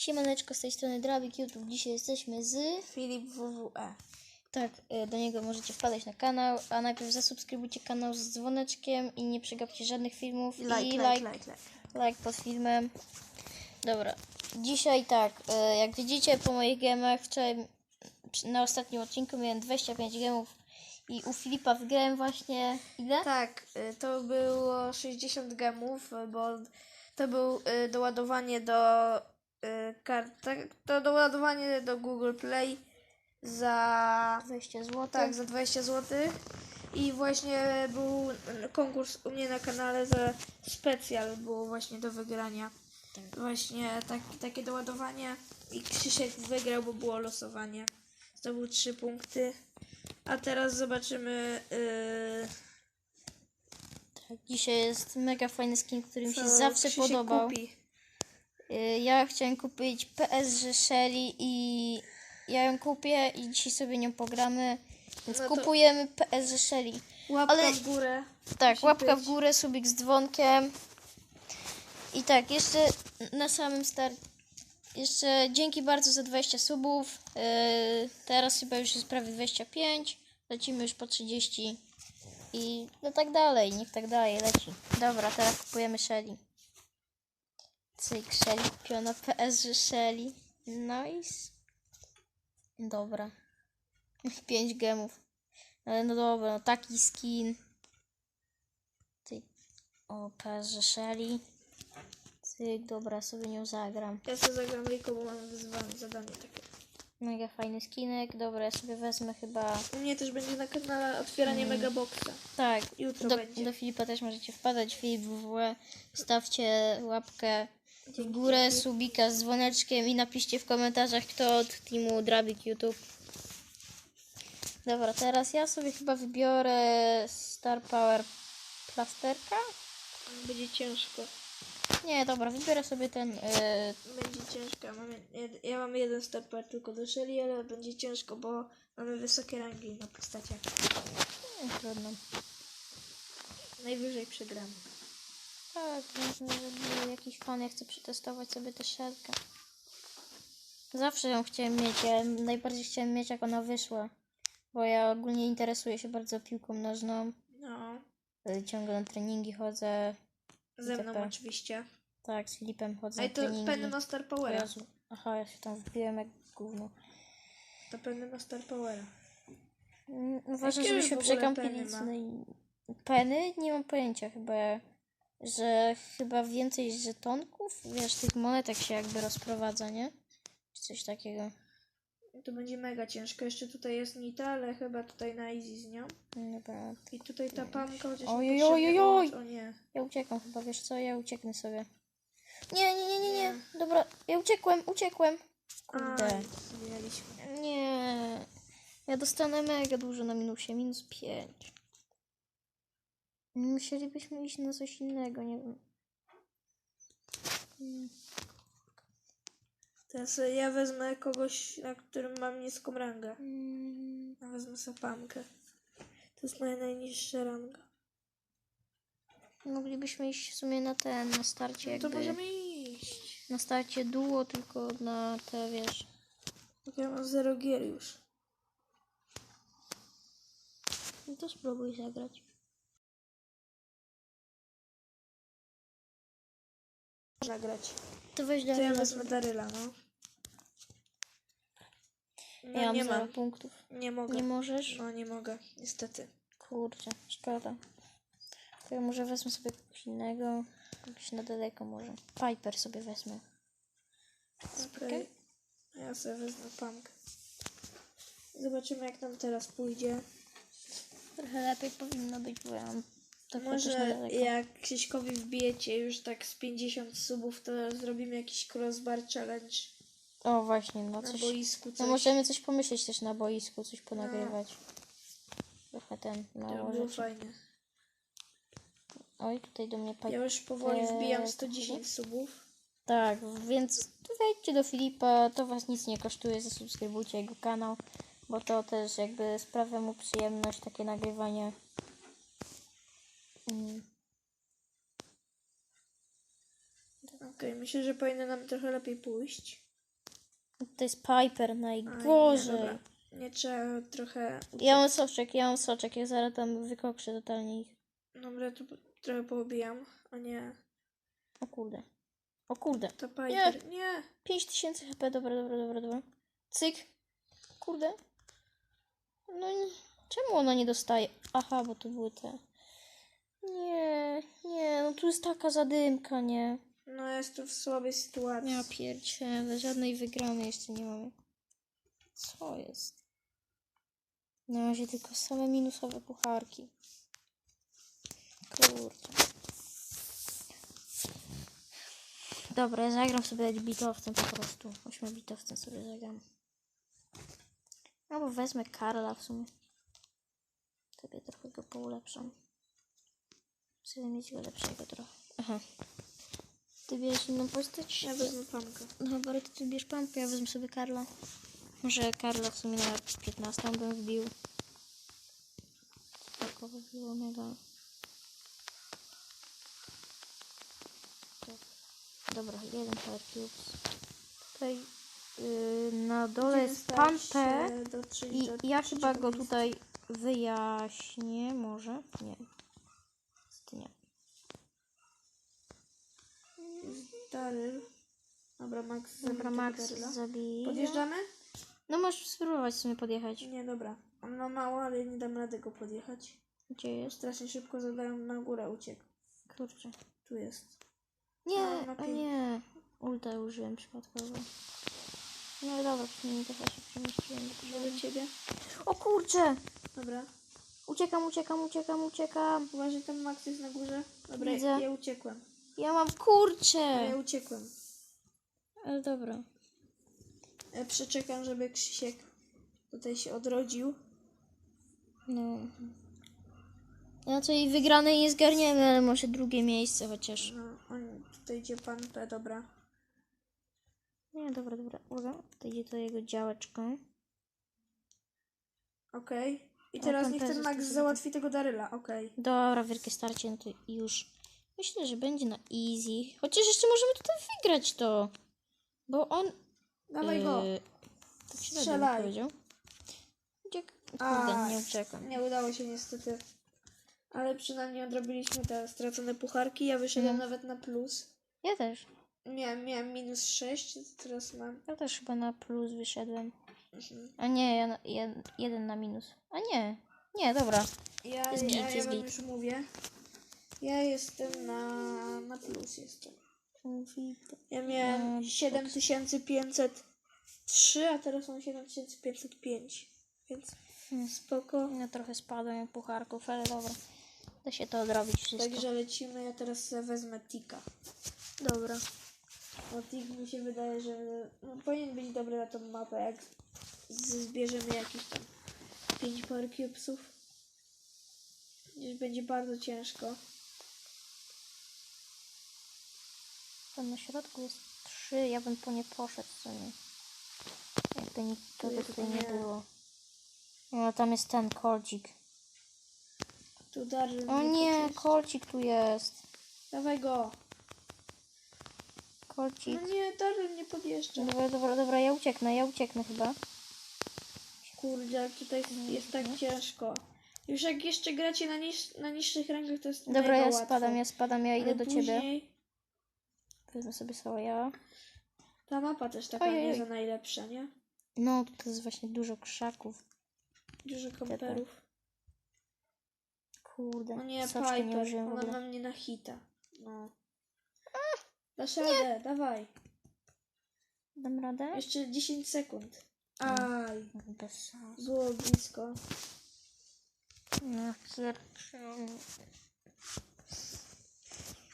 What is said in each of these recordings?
Siemaneczko, z tej strony Drawik YouTube. Dzisiaj jesteśmy z... Filip WWE. Tak, e, do niego możecie wpadać na kanał, a najpierw zasubskrybujcie kanał z dzwoneczkiem i nie przegapcie żadnych filmów. I like, I like, like, like, like. like pod filmem. Dobra, dzisiaj tak, e, jak widzicie po moich gemach, wczoraj na ostatnim odcinku miałem 25 gemów i u Filipa wygrałem właśnie ile? Tak, y, to było 60 gemów, y, bo to był y, doładowanie do y, kart, tak, to doładowanie do Google Play za 20 zł. tak, za 20 zł. I właśnie był y, konkurs u mnie na kanale za specjal było właśnie do wygrania. Tak. Właśnie tak, takie doładowanie i Krzysiek wygrał, bo było losowanie. Zdobył 3 punkty. A teraz zobaczymy yy, Tak, dzisiaj jest mega fajny skin, który mi się zawsze Krzysiek podobał. Kupi. Y, Ja chciałem kupić PSG Shelly i ja ją kupię i dzisiaj sobie nią pogramy. Więc No to- kupujemy PSG Shelly. Łapka Ale- w górę. Tak, Musi łapka w być. górę, subik z dzwonkiem. I tak, jeszcze na samym start. Jeszcze dzięki bardzo za 20 subów. Y, teraz chyba już jest prawie 25. Lecimy już po 30. I no tak dalej, niech tak dalej leci. Dobra, teraz kupujemy Shelly. Cyk, Shelly kupiona, PSG Shelly. Nice. Dobra. 5 gemów. Ale no dobra, no taki skin. Cyk. O, PSG Shelly. Cyk, dobra, sobie nią zagram. Ja sobie zagram Riko, bo mam wyzwanie, zadanie takie. Mega fajny skinek. Dobra, ja sobie wezmę chyba... U mnie też będzie na kanale otwieranie Megaboxa. Tak, Jutro do, będzie. do Filipa też możecie wpadać. Filip WW. Stawcie łapkę w górę, subika z dzwoneczkiem i napiszcie w komentarzach, kto od teamu Drabik YouTube. Dobra, teraz ja sobie chyba wybiorę Star Power Plasterka. Będzie ciężko. Nie, dobra, wybiorę sobie ten... Yy, Będzie ciężko. Ja mam, jed- ja mam jeden stopper tylko do Shelly, ale będzie ciężko, bo mamy wysokie rangi na postaciach. nie, trudno. Najwyżej przegramy. Tak, ważne, żeby jakiś fan, ja chcę przetestować sobie tę szelkę. Zawsze ją chciałem mieć, ja najbardziej chciałem mieć jak ona wyszła. Bo ja ogólnie interesuję się bardzo piłką nożną. No. y, Ciągle na treningi chodzę. Ze mną Taka. oczywiście. Tak, z Filipem chodzę A na i to treningi. Penny ma Star O Powera. Jezu. Aha, ja się tam wbiłem jak gówno. To Penny ma Star Powera. Mm, Uważam, żeby się przekąpili. peny peny? Nie mam pojęcia chyba, że chyba więcej żetonków, wiesz, tych monetek się jakby rozprowadza, nie? Czy coś takiego. To będzie mega ciężko. Jeszcze tutaj jest Nita, ale chyba tutaj na easy z nią. Dobra. I tutaj ta pamka chociaż Oj, nie oj, oj, oj, potrzebuje- O nie. Ja uciekam chyba, wiesz co? Ja ucieknę sobie. Nie, nie, nie, nie, nie. Dobra, ja uciekłem, uciekłem. Kurde. Zmienialiśmy. Nie. Ja dostanę mega dużo na minusie, minus 5. Musielibyśmy iść na coś innego, nie wiem. Mm, Teraz e, ja wezmę kogoś, na którym mam niską rangę. mm, Ja wezmę sobie pamkę. To jest moja najniższa ranga. Moglibyśmy iść w sumie na ten, na starcie To jakby. możemy iść. Na starcie duo, tylko na te, wiesz. Ja mam zero gier już. No to spróbuj zagrać. Można grać. To weź To ja wezmę Daryla, no. No ja mam nie zero mam. punktów. Nie mogę. Nie możesz? No nie mogę, niestety. Kurczę, szkoda. To ja może wezmę sobie kogoś innego. Jakoś na daleko może. Piper sobie wezmę. Okej. A Ja sobie wezmę pamkę. Zobaczymy jak nam teraz pójdzie. Trochę lepiej powinno być, bo ja mam to na Może jak Krzyśkowi wbijecie już tak z 50 subów, to zrobimy jakiś crossbar challenge O właśnie, no na coś. boisku. Coś. No możemy coś pomyśleć też na boisku, coś ponagrywać. Trochę ten To mało rzeczy. fajnie. Oj, tutaj do mnie Piper. Ja już powoli wbijam Eee, 110 subów. Tak, więc wejdźcie do Filipa, to was nic nie kosztuje, zasubskrybujcie jego kanał, bo to też jakby sprawia mu przyjemność takie nagrywanie. Mm. Okej, myślę, że powinno nam trochę lepiej pójść. To jest Piper Aj, Nie, najgorzej. dobra. nie trzeba trochę... Ja mam soczek, ja mam soczek, ja zaraz tam wykokrzę totalnie ich. Dobra, to trochę poobijam. O nie, O kurde. O kurde. to Piper. Nie. 5000 HP, dobra, dobra, dobra, dobra. Cyk. Kurde. No nie. Czemu ona nie dostaje? Aha, bo to były te. Nie, nie, no tu jest taka zadymka, nie. No jest tu w słabej sytuacji. Ja pierdzielę, żadnej wygranej jeszcze nie mamy. Co jest? Na razie tylko same minusowe pucharki. Kurczę. Dobra, ja zagram sobie bitowcem po prostu. Ośmiobitowcem sobie zagram. Albo wezmę Karla w sumie. Sobie trochę go poulepszam. Chcę mieć go lepszego trochę. Aha. Ty bierzesz inną postać? Ja wezmę pamkę. No to ty bierz pampę, ja wezmę sobie Karla. Może Karla w sumie na 15 bym wbił. By było mega. Tak. Dobra, jeden Power Cubes. Tutaj yy, na dole jest pampę. I do ja chyba go tutaj wyjaśnię, może? Nie. Niestety nie. Jest Daryl. Dobra, Max. Dobra, zabij Max zabije. Podjeżdżamy? No możesz spróbować w sumie podjechać. Nie, dobra. On ma mało, ale nie dam rady go podjechać. Gdzie jest? Strasznie szybko zadają na górę uciekł. Kurczę. Tu jest. Nie, No, a pięć. nie. Ulta użyłem przypadkowo. No dobra, przynajmniej trochę się przemieściłem. do ciebie. O kurczę! Dobra. Uciekam, uciekam, uciekam, uciekam. Uważaj, tam Max jest na górze. Dobra, Widzę. ja uciekłem. Ja mam Ja kurczę! uciekłem. Ale dobra. Ja przeczekam, żeby Krzysiek tutaj się odrodził. No. Ja co jej wygranej nie zgarniemy, ale może drugie miejsce chociaż. No, on tutaj idzie pan P, dobra. Nie, dobra, dobra. Uwaga, to idzie to jego działeczką. Okej. I teraz pan niech P ten Max załatwi tego Daryla, okej. Dobra, wielkie starcie, no to już. Myślę, że będzie na easy. Chociaż jeszcze możemy tutaj wygrać to. Bo on Dawaj go. Yy, tak się Strzelaj. Powiedział. Kurde, A, nie uciekam. Nie udało się niestety. Ale przynajmniej odrobiliśmy te stracone pucharki. Ja wyszedłem No. nawet na plus. Ja też. Miałem, miałem minus 6, teraz mam. Ja też chyba na plus wyszedłem. Mhm. A nie, ja, na, ja jeden na minus. A nie. Nie, dobra. Ja, Jest ja, git, ja, jest wam git. już mówię. Ja jestem na, na plus jestem. Ja miałem No, 7503, a teraz mam 7505. Więc Hmm. spoko. Ja trochę spadłem pucharków, ale dobra. Da się to odrobić wszystko. Także lecimy. Ja teraz wezmę Tika. Dobra. Bo Tik mi się wydaje, że no, powinien być dobry na tą mapę, jak z- zbierzemy jakieś tam 5 power cubesów. Gdzieś będzie bardzo ciężko. Tam na środku jest trzy, ja bym po nie poszedł w sumie. Jakby nikogo tutaj nie było. No tam jest ten kolcik. Tu O nie, kolcik tu jest. Dawaj go. Kolcik. No nie, Daryl nie podjeżdża. Dobra, dobra, dobra, ja ucieknę, ja ucieknę chyba. Kurde, ale tutaj jest, jest tak ciężko. Już jak jeszcze gracie na, niż, na niższych rangach, to jest Dobra, mega ja spadam, ja spadam, ja idę Ale do ciebie. później Wezmę sobie ja. Ta mapa też taka Ojej. nie za najlepsza, nie? No, to jest właśnie dużo krzaków. Dużo kamperów. Kurde, O nie, soczka nie Piper, użyłem w ona na mnie na hita. No. Dasz radę, dawaj. Dam radę? Jeszcze 10 sekund. Aj, Bez sensu. było blisko. No,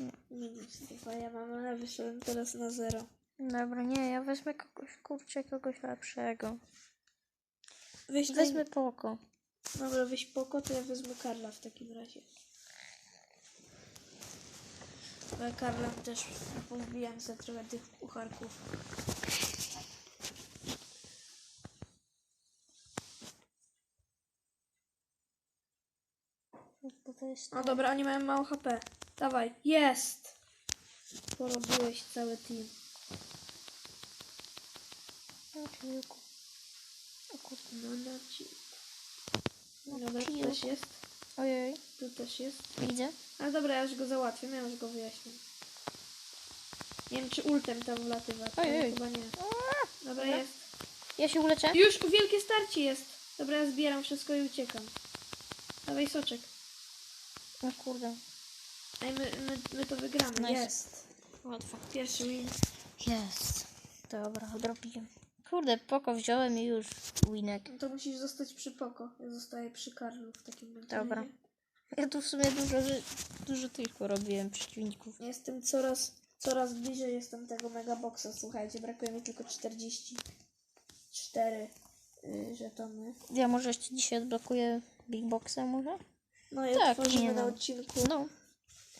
pierdziele. Minus dwa, ja mam, ale wyszedłem teraz na zero. Dobra, nie, ja wezmę kogoś, kurczę, kogoś lepszego. Weź Wezmę poko. Dobra, weź poko, to ja wezmę Karla w takim razie. Bo ja Karlem też powbijam sobie trochę tych. Bo jest... No dobra, oni mają mało HP. Dawaj, jest! Porobiłeś cały team. Ojejku. O kurde. No na ci. No, Dobra, tu też jest. Ojej, Tu też jest. widzę. A dobra, ja już go załatwię, ja już go wyjaśnię. Nie wiem, czy ultem tam wlatywa. ale Ojej. Chyba nie. Dobra. jest. Ja się uleczę? Już wielkie starcie jest. Dobra, ja zbieram wszystko i uciekam. Dawaj soczek. No kurde. Ej, my, my, my to wygramy. Nice. Jest. Łatwo. Pierwszy win. Jest. Dobra, odrobiłem. Kurde, poko wziąłem i już winek. No to musisz zostać przy Poko. Ja zostaję przy Karlu w takim razie. Dobra. Ja tu w sumie dużo, dużo tych porobiłem przeciwników. Jestem coraz, coraz bliżej jestem tego megaboxa. Słuchajcie, brakuje mi tylko 44 y, żetony. Ja może jeszcze dzisiaj odblokuję Big Boxa może? No i Tak, otworzymy nie na no. odcinku. No.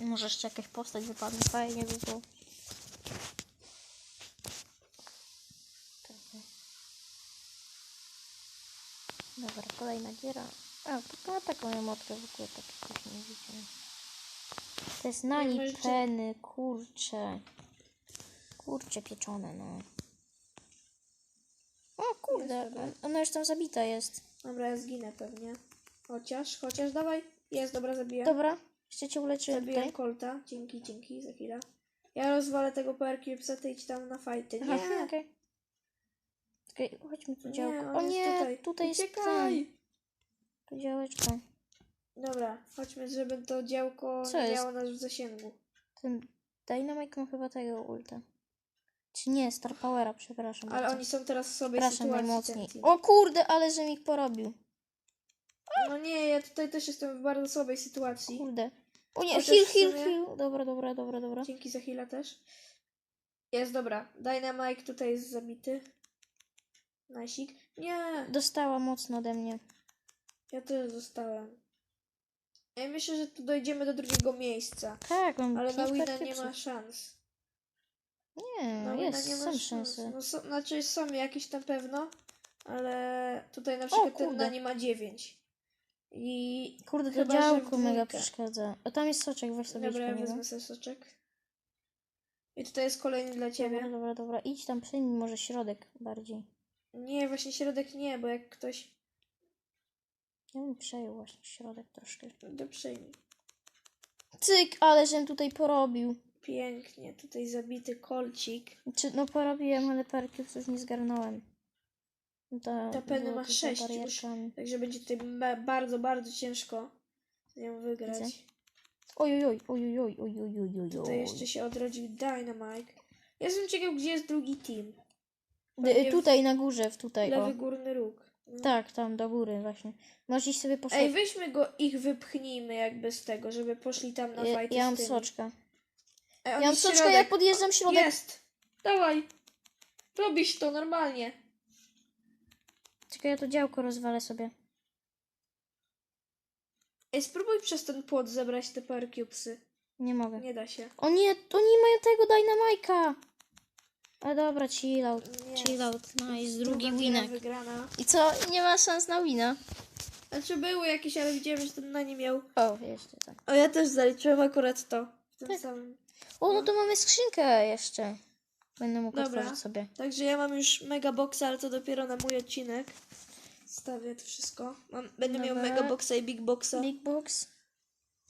Może jeszcze jakaś postać wypadnie, fajnie by było. Dobra, kolejna giera. A, to ma taką emotkę w ogóle, tak jakoś nie widziałem. To jest nani możecie- peny, kurcze. Kurcze pieczone, no. O kurde, ona już tam zabita jest. Dobra, ja zginę pewnie. Chociaż, chociaż dawaj. Jest, dobra, zabiję. Dobra, jeszcze cię uleczyłem Zabiję tutaj. Colta. Dzięki, dzięki, za chwilę. Ja rozwalę tego PRQ-psa, ty idź tam na fajty. Nie, Aha, okej. Okej, chodźmy tu działko. on O jest nie, tutaj. tutaj jest Uciekaj! Tu działeczko. Dobra, chodźmy, żeby to działko Co nie jest? miało nas w zasięgu. Ten Dynamite ma chyba tego ulta. Czy nie, Star Powera, przepraszam. Ale bardzo. oni są teraz w słabej Przepraszam sytuacji. najmocniej. ten team. O kurde, ale że mi ich porobił. No nie, ja tutaj też jestem w bardzo słabej sytuacji. Kurde. O nie, Chociaż heal, w heal, sumie- heal. Dobra, dobra, dobra, dobra. Dzięki za chwilę też. Jest, dobra. Dynamite tutaj jest zabity. Nasik. Nie, Dostała mocno ode mnie. ja też zostałem. Ja myślę, że tu dojdziemy do drugiego miejsca. Tak, mam Ale na pięć Wina partii nie ma szans. Nie, Na no Wina jest, nie ma są szans. szanse. No, są, znaczy są jakieś na pewno, ale tutaj na przykład ten kurde. Nani ma 9. I Kurde, to Chyba, że w działko mega dwójkę. przeszkadza. O, tam jest soczek, weź sobie dobra, ja idź po niego. wezmę sobie soczek. I tutaj jest kolejny dla ciebie. Dobra, dobra, dobra. Idź tam, przejmij może środek bardziej. Nie, właśnie środek nie, bo jak ktoś. Ja bym przejął właśnie środek troszkę. To przyjmij. Cyk, ale żem tutaj porobił. Pięknie, tutaj zabity kolcik. Czy, no porobiłem, ale parkiów już nie zgarnąłem. To, Ta peny było ma to za sześć już. barierkami. Także będzie tutaj ba- bardzo, bardzo ciężko z nią wygrać. Widzę. Ojojoj, ojojoj, ojojoj, Tutaj jeszcze się odrodził Dynamite. Ja jestem ciekaw, gdzie jest drugi team. D- pewnie w- Tutaj na górze, w tutaj, o. Lewy górny róg. No. Tak, tam do góry właśnie. Możesz iść sobie po Ej, weźmy go, ich wypchnijmy jakby z tego, żeby poszli tam na ja, fajty ja mam soczka. Ej, Ja mam soczka, jak podjeżdżam środek. Jest! Dawaj! Robisz to normalnie. Czekaj, ja to działko rozwalę sobie. Ej, spróbuj przez ten płot zebrać te parcubesy. Nie mogę. Nie da się. O nie, oni mają tego Dynamajka. A dobra, chill out, Nie. chill out, nice, drugi Druga winek. wygrana. I co, nie ma szans na wina? Znaczy były jakieś, ale widziałem, że ten na nie miał. O, jeszcze tak. O, ja też zaliczyłem akurat to. W tym samym. O, no to mamy skrzynkę jeszcze. Będę mógł Dobra. otworzyć sobie. Także ja mam już mega boxa, ale to dopiero na mój odcinek. Stawię to wszystko. Mam, będę miał Dobra. mega boxa i big boxa. Big Box.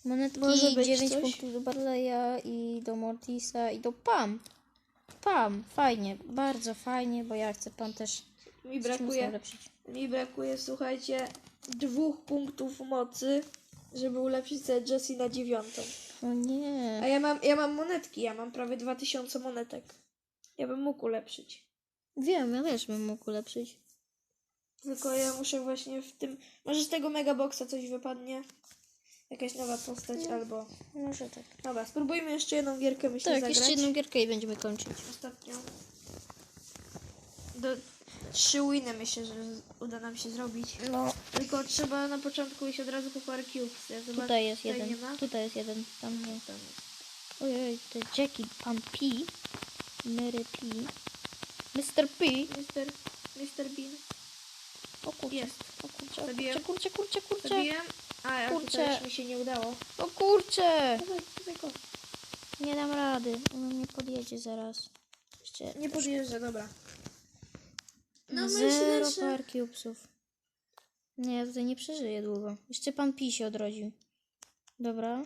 Monetki, Może być 9 coś? punktów do Barleya i do Mortisa i do Pam. Pam, fajnie, bardzo fajnie, bo ja chcę Pam też Mi brakuje, ulepszyć. mi brakuje, słuchajcie, dwóch punktów mocy, żeby ulepszyć sobie Jessie na dziewiątą. O nie. A ja mam, ja mam monetki, ja mam prawie 2000 monetek. Ja bym mógł ulepszyć. Wiem, ja też bym mógł ulepszyć. Tylko ja muszę właśnie w tym. Może z tego megaboxa coś wypadnie. Jakaś nowa postać No. albo. Może tak. Dobra, spróbujmy jeszcze jedną gierkę myślę Tak, zagrać. jeszcze jedną gierkę i będziemy kończyć. Ostatnią. Do trzy winy myślę, że uda nam się zrobić. No, Tylko trzeba na początku iść od razu po parę cubes. Ja zobacz, tutaj jest tutaj jeden. nie ma. Tutaj jest jeden. Tam nie. Ojej, to jest Jackie, Pam P. Mary P. Mr. P. Mister, Mister Bean. O kurczę. Jest. O kurczę, o Zabiłem. kurczę, kurczę, kurczę, kurczę. Zabiłem. A, ja Kurczę. już mi się nie udało. O kurczę. Dawaj, dawaj go. Nie dam rady. On mnie podjedzie zaraz. Jeszcze Nie podjeżdżę, dobra. No Zero myślę, że... par cubesów. Nie, ja tutaj nie przeżyję długo. Jeszcze pan Pi się odrodził. Dobra.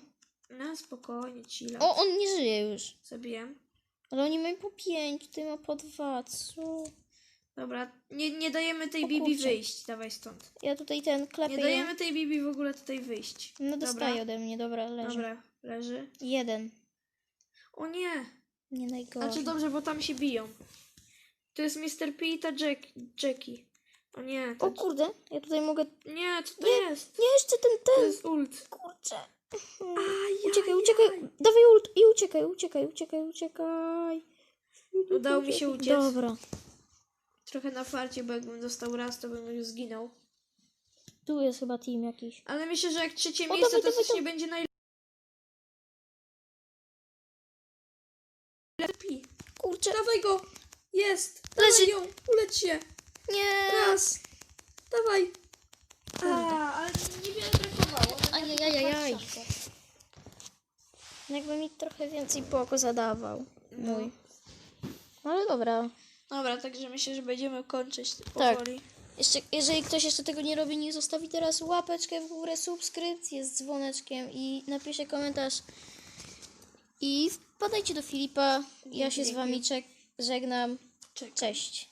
No spokojnie, chilla. O, on nie żyje już. Zabiłem. Ale oni mają po pięć, ty ma po dwa, co? Dobra, nie, nie dajemy tej O Bibi kurczę. wyjść. Dawaj stąd. Ja tutaj ten klepię. Nie dajemy tej Bibi w ogóle tutaj wyjść. No dostaje ode mnie, dobra, leży. Dobra, leży. Jeden. O nie! Nie najgorzej. Znaczy dobrze, bo tam się biją. To jest Mr. P i ta Jack, Jackie. O nie, to, O kurde, ja tutaj mogę... nie, co to Nie. jest? Nie, jeszcze ten, To ten! jest ult. Kurczę. Ajaj. Uciekaj, uciekaj, dawaj ult i uciekaj, uciekaj, uciekaj, uciekaj. Udało mi się uciec. Dobra, Trochę na farcie, bo jakbym dostał raz, to bym już zginął. tu jest chyba team jakiś. Ale myślę, że jak trzecie O, miejsce, dawaj, to dawaj, coś nie będzie najlepiej. Lepiej. Kurczę, Dawaj go! Jest! Leży. Dawaj ją! Uleć się! nie. Raz! Dawaj! A, ale nie Ajajajaj. Szansy. Jakby mi trochę więcej po oko zadawał. No. Mój. Ale dobra. Dobra, także myślę, że będziemy kończyć Tak. powoli. Jeszcze, jeżeli ktoś jeszcze tego nie robi, nie zostawi teraz łapeczkę w górę, subskrypcję z dzwoneczkiem i napisze komentarz. I wpadajcie do Filipa. Ja się z wami czek- żegnam. Czekaj. Cześć.